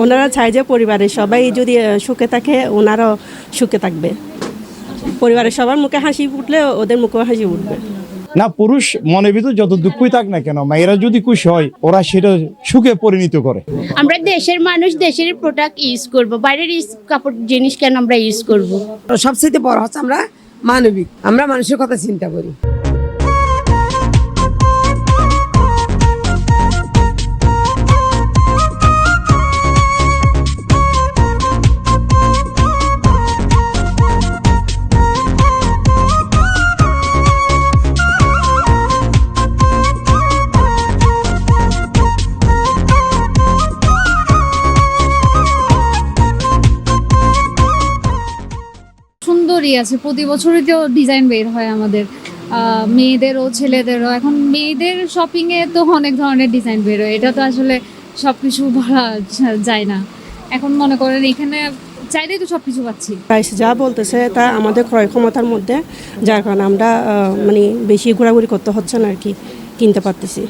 ওনারা চায় যে পরিবারের সবাই যদি সুখে থাকে ওনারাও সুখে থাকবে। পরিবারের সবার মুখে হাসি ফুটলে ওদের মুখেও হাসি উঠবে। না পুরুষ মনের ভিতর যত দুঃখই থাক না কেন মেয়েরা যদি খুশি হয় ওরা সেটা সুখে পরিণত করে। আমরা দেশের মানুষ দেশের প্রোডাক্ট ইউজ করব। বাইরের কাপড় জিনিস কেন আমরা ইউজ করব? সবচেয়ে বড় হচ্ছে আমরা মানবিক। আমরা মানুষের কথা চিন্তা করি। সুন্দরই আছে। প্রতি বছরই তো ডিজাইন বের হয় আমাদের। মেয়েদেরও ছেলেদেরও। এখন মেয়েদের শপিংয়ে তো অনেক ধরনের ডিজাইন বের হয়। এটা তো আসলে সব কিছু বলা যায় না। এখন মনে করেন এখানে চাইলেই তো সব কিছু পাচ্ছি। প্রাইস যা বলতেছে তা আমাদের ক্রয় ক্ষমতার মধ্যে যার কারণে আমরা মানে বেশি ঘোরাঘুরি করতে হচ্ছে না আর কি কিনতে পারতেছি।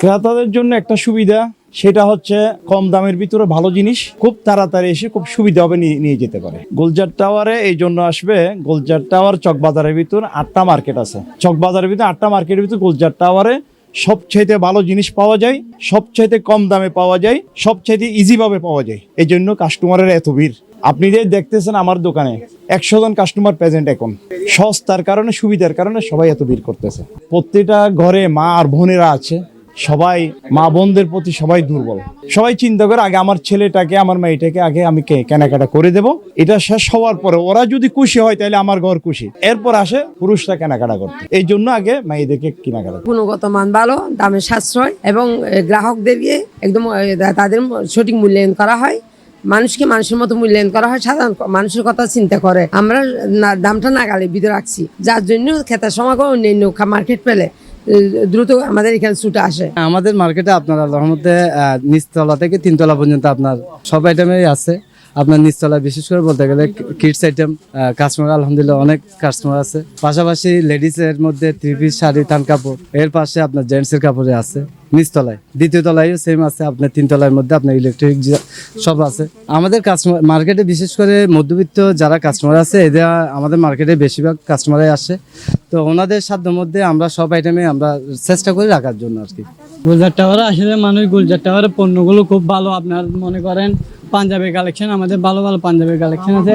ক্রেতাদের জন্য একটা সুবিধা সেটা হচ্ছে কম দামের ভিতরে ভালো জিনিস। খুব তাড়াতাড়ি এসে খুব সুবিধাভাবে নিয়ে নিয়ে যেতে পারে। গোলজার টাওয়ারে এই জন্য আসবে, গোলজার টাওয়ার চকবাজারের ভিতর আটটা মার্কেট আছে। চকবাজারের ভিতর আটটা মার্কেটের ভিতর গোলজার টাওয়ারে সবচাইতে ভালো জিনিস পাওয়া যায়, সবচাইতে কম দামে পাওয়া যায়, সবচাইতে ইজিভাবে পাওয়া যায়। এই জন্য কাস্টমারের এত ভিড়। আপনি যে দেখতেছেন আমার দোকানে, একশো জন কাস্টমার প্রেজেন্ট এখন। সস্তার কারণে, সুবিধার কারণে সবাই এত ভিড় করতেছে। প্রত্যেকটা ঘরে মা আর বোনেরা আছে। সবাই, মা বোনদের প্রতি সবাই দুর্বল। সবাই চিন্তা করে, আগে আমার ছেলেটাকে, আমার মেয়েটাকে আগে আমি কেনাকাটা করে দেব। এটা শেষ হওয়ার পরে ওরা যদি খুশি হয় তাহলে আমার ঘর খুশি। এরপর আসে পুরুষরা কেনাকাটা করতে। এই জন্য আগে মেয়েদেরকে কেনাকাটা গুণগত মান ভালো, দামের সাশ্রয় এবং গ্রাহকদেরকে একদম তাদের সঠিক মূল্যায়ন করা হয়। মানুষকে মানুষের মতো মূল্যায়ন করা হয়। সাধারণ মানুষের কথা চিন্তা করে। আমরা না- দামটা নাগালে ভিতরে রাখছি। যার জন্য খেতার সমাগম, অন্যান্য মার্কেট পেলে। দ্রুত আমাদের এখানে ছুটে আসে। আমাদের মার্কেটে আপনার আহ, নিচতলা থেকে তিনতলা পর্যন্ত আপনার সব আইটেমেরই আছে। আপনার নিচতলা বিশেষ করে বলতে গেলে কিডস আইটেম কাস্টমার আলহামদুলিল্লাহ অনেক কাস্টমার আছে। পাশাপাশি লেডিসের মধ্যে থ্রি পিস শাড়ি থান কাপড়। এর পাশে আপনার জেন্টস এর কাপড়ে আছে। নিচতলায়। দ্বিতীয় তলায়ও সেম আছে, আপনার তিনতলার মধ্যে আপনার ইলেকট্রিক সব আছে। আমাদের কাস্টমার মার্কেটে বিশেষ করে মধ্যবিত্ত যারা কাস্টমার আছে এদের আমাদের মার্কেটে বেশিরভাগ কাস্টমারাই আসে। তো ওনাদের সাধ্য মধ্যে আমরা সব আইটেমে আমরা চেষ্টা করি রাখার জন্য আর কি গুলজার টাওয়ারে আসলে মানুষ গুলজার টাওয়ারের পণ্যগুলো খুব ভালো। আপনার মনে করেন পাঞ্জাবের কালেকশন আমাদের ভালো ভালো পাঞ্জাবের কালেকশন আছে।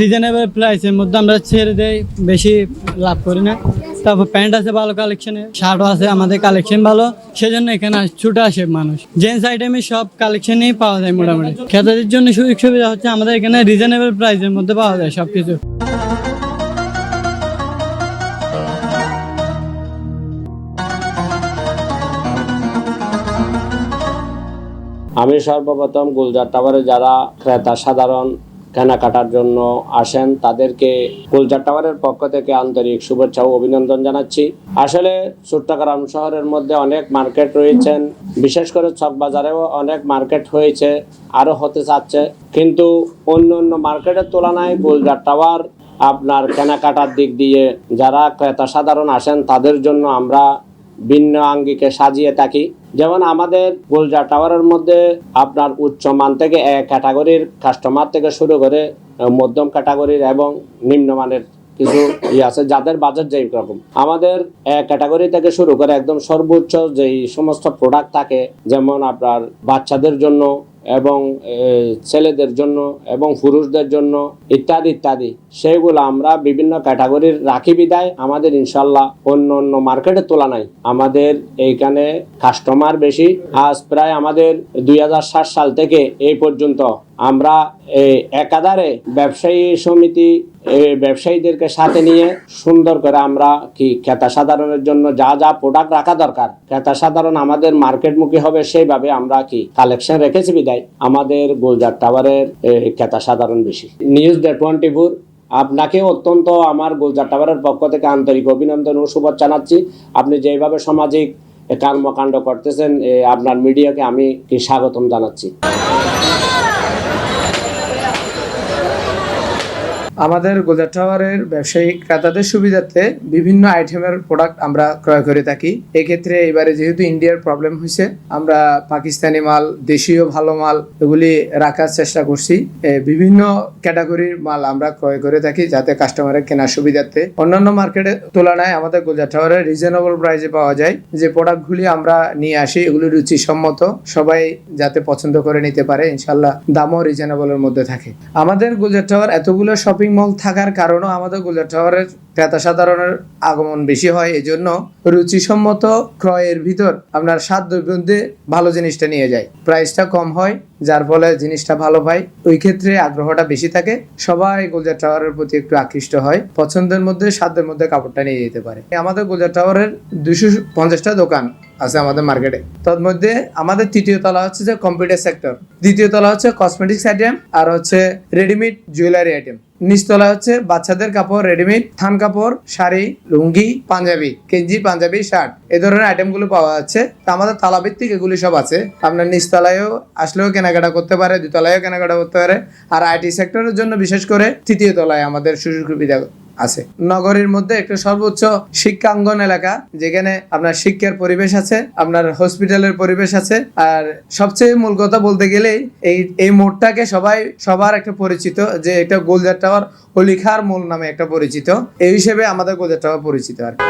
রিজনেবল প্রাইসের মধ্যে আমরা ছেড়ে দেই, বেশি লাভ করি না। তারপর প্যান্ট আছে ভালো কালেকশনে শার্টও আছে, আমাদের কালেকশন ভালো। সেজন্য এখানে ছুটে আসে মানুষ। জেন্টস আইটেমে সব কালেকশনই পাওয়া যায় মোটামুটি। খেতাদের জন্য সুযোগ সুবিধা হচ্ছে আমাদের এখানে রিজনেবল প্রাইসের মধ্যে পাওয়া যায় সবকিছু। আমি সর্বপ্রথম গুলজার টাওয়ারে যারা ক্রেতা, সাধারণ কেনাকাটার জন্য আসেন। তাদেরকে গুলজার টাওয়ারের পক্ষ থেকে আন্তরিক শুভেচ্ছা ও অভিনন্দন জানাচ্ছি। আসলে চট্টগ্রাম শহরের মধ্যে অনেক মার্কেট রয়েছেন। বিশেষ করে চক বাজারেও অনেক মার্কেট হয়েছে আরও হতে চাচ্ছে কিন্তু অন্য অন্য মার্কেটের তুলনায় গুলজার টাওয়ার আপনার কেনাকাটার দিক দিয়ে যারা ক্রেতা সাধারণ আসেন, তাদের জন্য আমরা ভিন্ন আঙ্গিকে সাজিয়ে থাকি। যেমন আমাদের গোলজা টাওয়ারের মধ্যে আপনার উচ্চ মান থেকে এক ক্যাটাগরির কাস্টমার থেকে শুরু করে মধ্যম ক্যাটাগরির এবং নিম্নমানের কিছু ইয়ে আছে যাদের বাজেট যেই রকম। আমাদের এক ক্যাটাগরি থেকে শুরু করে একদম সর্বোচ্চ যেই সমস্ত প্রোডাক্ট থাকে, যেমন আপনার বাচ্চাদের জন্য এবং ছেলেদের জন্য এবং পুরুষদের জন্য ইত্যাদি ইত্যাদি। সেইগুলো আমরা বিভিন্ন ক্যাটাগরির রাখি বিদায়। আমাদের ইনশাল্লাহ অন্য অন্য মার্কেটের তুলনায় আমাদের এইখানে কাস্টমার বেশি। আজ প্রায় আমাদের দুই হাজার সাত সাল থেকে এই পর্যন্ত আমরা একাধারে ব্যবসায়ী সমিতি ব্যবসায়ীদেরকে সাথে নিয়ে সুন্দর করে আমরা কি ক্রেতা সাধারণের জন্য যা যা প্রোডাক্ট রাখা দরকার, ক্রেতা সাধারণ আমাদের মার্কেটমুখী হবে সেইভাবে আমরা কি কালেকশন রেখেছি বিদায় আমাদের গোলজার টাওয়ারের খেতা সাধারণ বেশি। নিউজ দ্য টোয়েন্টি ফোর আপনাকে অত্যন্ত আমার গোলজার টাওয়ারের পক্ষ থেকে আন্তরিক অভিনন্দন ও শুভেচ্ছা জানাচ্ছি। আপনি যেভাবে সামাজিক কর্মকাণ্ড করতেছেন আপনার মিডিয়াকে আমি স্বাগতম জানাচ্ছি। আমাদের গোজার টাওয়ারের ব্যবসায়িক ক্রেতাদের সুবিধার্থে বিভিন্ন আইটেমের প্রোডাক্ট আমরা ক্রয় করে থাকি। এক্ষেত্রে এবারে যেহেতু ইন্ডিয়ার প্রবলেম হয়েছে, আমরা পাকিস্তানি মাল, দেশীয় ভালো মাল এগুলি রাখার চেষ্টা করছি। বিভিন্ন ক্যাটাগরির মাল আমরা ক্রয় করে থাকি যাতে কাস্টমারের কেনার সুবিধার্থে। অন্যান্য মার্কেটের তুলনায় আমাদের গোজার টাওয়ারে রিজনেবল প্রাইসে পাওয়া যায়। যে প্রোডাক্টগুলি আমরা নিয়ে আসি এগুলি রুচিসম্মত, সবাই যাতে পছন্দ করে নিতে পারে ইনশাল্লাহ দামও রিজনেবলের মধ্যে থাকে। আমাদের গুলজার টাওয়ার এতগুলো শপিং মল থাকার কারণেও আমাদের গুলজার টাওয়ারের ক্রেতা সাধারণের আগমন বেশি হয় এই এজন্য রুচিসম্মত ক্রয়ের ভিতর আপনার সাধ্যের মধ্যে ভালো জিনিসটা নিয়ে যায়। প্রাইসটা কম হয়, যার ফলে জিনিসটা ভালো পাই ওই ক্ষেত্রে আগ্রহটা বেশি থাকে। সবাই গুলজার টাওয়ারের প্রতি একটু আকৃষ্ট হয়। পছন্দের মধ্যে, সাধ্যের মধ্যে কাপড়টা নিয়ে যেতে পারে। আমাদের গুলজার টাওয়ারের দুশো পঞ্চাশটা দোকান আছে আমাদের মার্কেটে। তার মধ্যে আমাদের তৃতীয় তলা হচ্ছে যে কম্পিউটার সেক্টর। দ্বিতীয় তলা হচ্ছে কসমেটিক্স আইটেম, আর হচ্ছে রেডিমেড জুয়েলারি আইটেম। নিচতলা হচ্ছে বাচ্চাদের কাপড়, রেডিমেড থান কাপড় শাড়ি, লুঙ্গি, পাঞ্জাবি কেঞ্জি পাঞ্জাবি, শার্ট। এ ধরনের আইটেমগুলো পাওয়া যাচ্ছে। তা আমাদের তালাভিত্তিক এগুলি সব আছে। আপনার নিচতলায়ও আসলেও কেনাকাটা করতে পারে, দুতলায়ও কেনাকাটা করতে পারে। আর আইটি সেক্টরের জন্য বিশেষ করে তৃতীয় তলায় আমাদের সুযোগ সুবিধা আছে নগরীর মধ্যে একটা সর্বোচ্চ শিক্ষাঙ্গন এলাকা, যেখানে আপনার শিক্ষার পরিবেশ আছে, আপনার হসপিটালের পরিবেশ আছে, আর সবচেয়ে মূল কথা বলতে গেলেই এই এই মোড়টাকে সবাই, সবার একটা পরিচিত, যে এটা গোলজার টাওয়ার হলিখার মূল নামে একটা পরিচিত এই হিসেবে আমাদের গোলজার টাওয়ার পরিচিত আর কি।